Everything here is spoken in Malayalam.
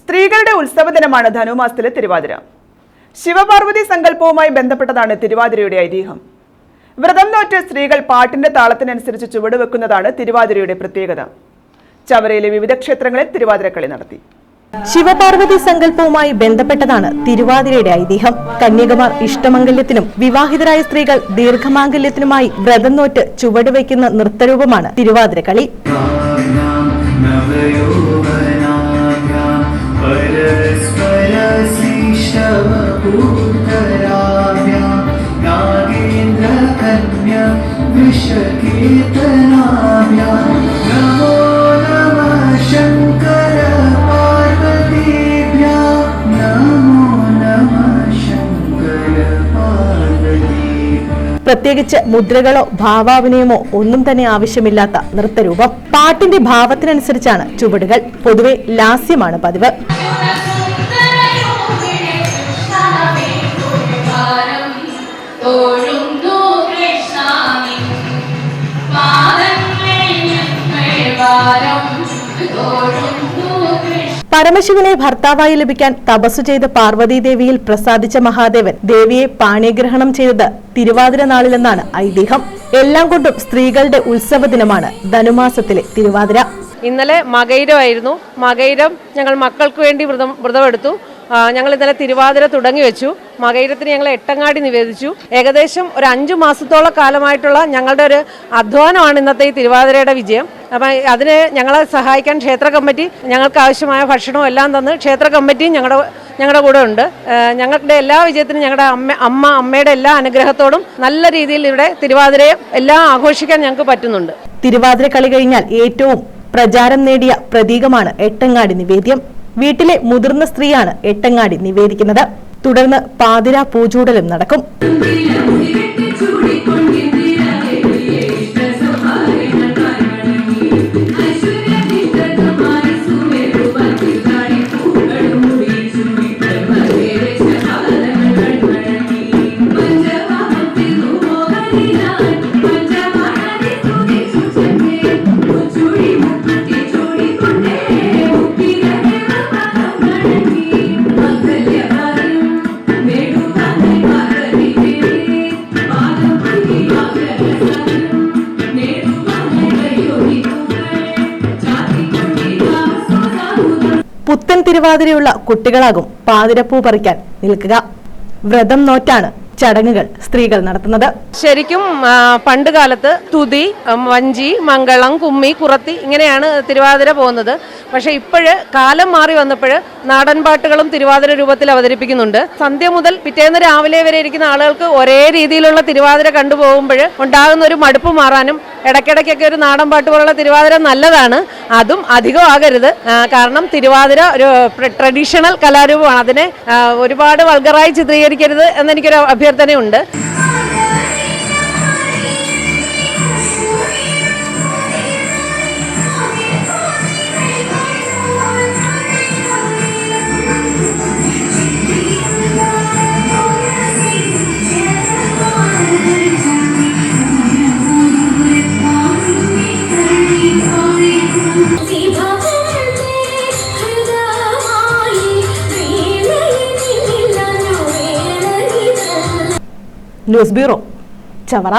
സ്ത്രീകളുടെ ഉത്സവ ദിനമാണ് ധനുമാസത്തിലെ തിരുവാതിര ശിവപാർവതി സങ്കല്പവുമായി ബന്ധപ്പെട്ടതാണ് തിരുവാതിരയുടെ ഐതിഹ്യം വ്രതം നോറ്റ് സ്ത്രീകൾ പാട്ടിന്റെ താളത്തിനനുസരിച്ച് ചുവടുവെക്കുന്നതാണ് തിരുവാതിരയുടെ പ്രത്യേകത ചവരയിലെ വിവിധ ക്ഷേത്രങ്ങളിൽ തിരുവാതിരക്കളി നടത്തി ശിവപാർവതി സങ്കല്പവുമായി ബന്ധപ്പെട്ടതാണ് തിരുവാതിരയുടെ ഐതിഹ്യം കന്യകമാർ ഇഷ്ടമംഗല്യത്തിനും വിവാഹിതരായ സ്ത്രീകൾ ദീർഘമാംഗല്യത്തിനുമായി വ്രതം നോറ്റ് ചുവടുവെക്കുന്ന നൃത്തരൂപമാണ് തിരുവാതിരക്കളി विषकीर्तनाभ्यां नमो नमः शङ्कर पार्वतीभ्यां नमो नमः शङ्कर पार्वतीभ्यां പ്രത്യേകിച്ച് മുദ്രകളോ ഭാവാഭിനയമോ ഒന്നും തന്നെ ആവശ്യമില്ലാത്ത നൃത്തരൂപം പാട്ടിന്റെ ഭാവത്തിനനുസരിച്ചാണ് ചുവടുകൾ പൊതുവെ ലാസ്യമാണ് പതിവ് പരമശിവനെ ഭർത്താവായി ലഭിക്കാൻ തപസ്സു ചെയ്ത് പാർവതീദേവിയിൽ പ്രസാദിച്ച മഹാദേവൻ ദേവിയെ പാണിഗ്രഹണം ചെയ്തത് തിരുവാതിര നാളിലെന്നാണ് ഐതിഹ്യം. എല്ലാം കൊണ്ടും സ്ത്രീകളുടെ ഉത്സവ ദിനമാണ് ധനുമാസത്തിലെ തിരുവാതിര. ഇന്നലെ മകൈരമായിരുന്നു. മകൈരം ഞങ്ങൾ മക്കൾക്ക് വേണ്ടി വ്രതം വ്രതമെടുത്തു. ഞങ്ങൾ ഇന്നലെ തിരുവാതിര തുടങ്ങി വെച്ചു. മകൈരത്തിന് ഞങ്ങൾ എട്ടങ്ങാടി നിവേദിച്ചു. ഏകദേശം ഒരു അഞ്ചു മാസത്തോളം കാലമായിട്ടുള്ള ഞങ്ങളുടെ ഒരു അധ്വാനമാണ് ഇന്നത്തെ ഈ തിരുവാതിരയുടെ വിജയം. അപ്പം അതിന് ഞങ്ങളെ സഹായിക്കാൻ ക്ഷേത്ര കമ്മിറ്റി ഞങ്ങൾക്ക് ആവശ്യമായ ഭക്ഷണവും എല്ലാം തന്ന് ക്ഷേത്ര കമ്മിറ്റിയും ഞങ്ങളുടെ ഞങ്ങളുടെ കൂടെ ഉണ്ട്. ഞങ്ങളുടെ എല്ലാ വിജയത്തിനും ഞങ്ങളുടെ അമ്മ അമ്മ അമ്മയുടെ എല്ലാ അനുഗ്രഹത്തോടും നല്ല രീതിയിൽ ഇവിടെ തിരുവാതിരയെ എല്ലാം ആഘോഷിക്കാൻ ഞങ്ങൾക്ക് പറ്റുന്നുണ്ട്. തിരുവാതിര കളി കഴിഞ്ഞാൽ ഏറ്റവും പ്രചാരം നേടിയ പ്രതീകമാണ് എട്ടങ്ങാടി നിവേദ്യം. വീട്ടിലെ മുതിർന്ന സ്ത്രീയാണ് എട്ടങ്ങാടി നിവേദിക്കുന്നത്. തുടർന്ന് പാതിര പൂജൂടലും നടക്കും. തിരുവാതിരയുള്ള കുട്ടികളാകും പാതിരപ്പൂ പറിക്കാൻ നിൽക്കുക. വ്രതം നോറ്റാണ് ചടങ്ങുകൾ സ്ത്രീകൾ നടത്തുന്നത്. ശരിക്കും പണ്ട് കാലത്ത് തുതി വഞ്ചി മംഗളം കുമ്മി കുറത്തി ഇങ്ങനെയാണ് തിരുവാതിര പോകുന്നത്. പക്ഷേ ഇപ്പോഴ് കാലം മാറി വന്നപ്പോൾ നാടൻ പാട്ടുകളും തിരുവാതിര രൂപത്തിൽ അവതരിപ്പിക്കുന്നുണ്ട്. സന്ധ്യ മുതൽ പിറ്റേന്ന് രാവിലെ വരെ ഇരിക്കുന്ന ആളുകൾക്ക് ഒരേ രീതിയിലുള്ള തിരുവാതിര കണ്ടുപോകുമ്പോൾ ഉണ്ടാകുന്ന ഒരു മടുപ്പ് മാറാനും ഇടയ്ക്കിടയ്ക്കൊക്കെ ഒരു നാടൻ പാട്ട് പോലുള്ള തിരുവാതിര നല്ലതാണ്. അതും അധികം ആകരുത്. കാരണം തിരുവാതിര ഒരു ട്രഡീഷണൽ കലാരൂപമാണ്. അതിനെ ഒരുപാട് വൾഗറായി ചിത്രീകരിക്കരുത് എന്നെനിക്കൊരു അഭ്യർത്ഥനയുണ്ട്. News bureau. ചവറ.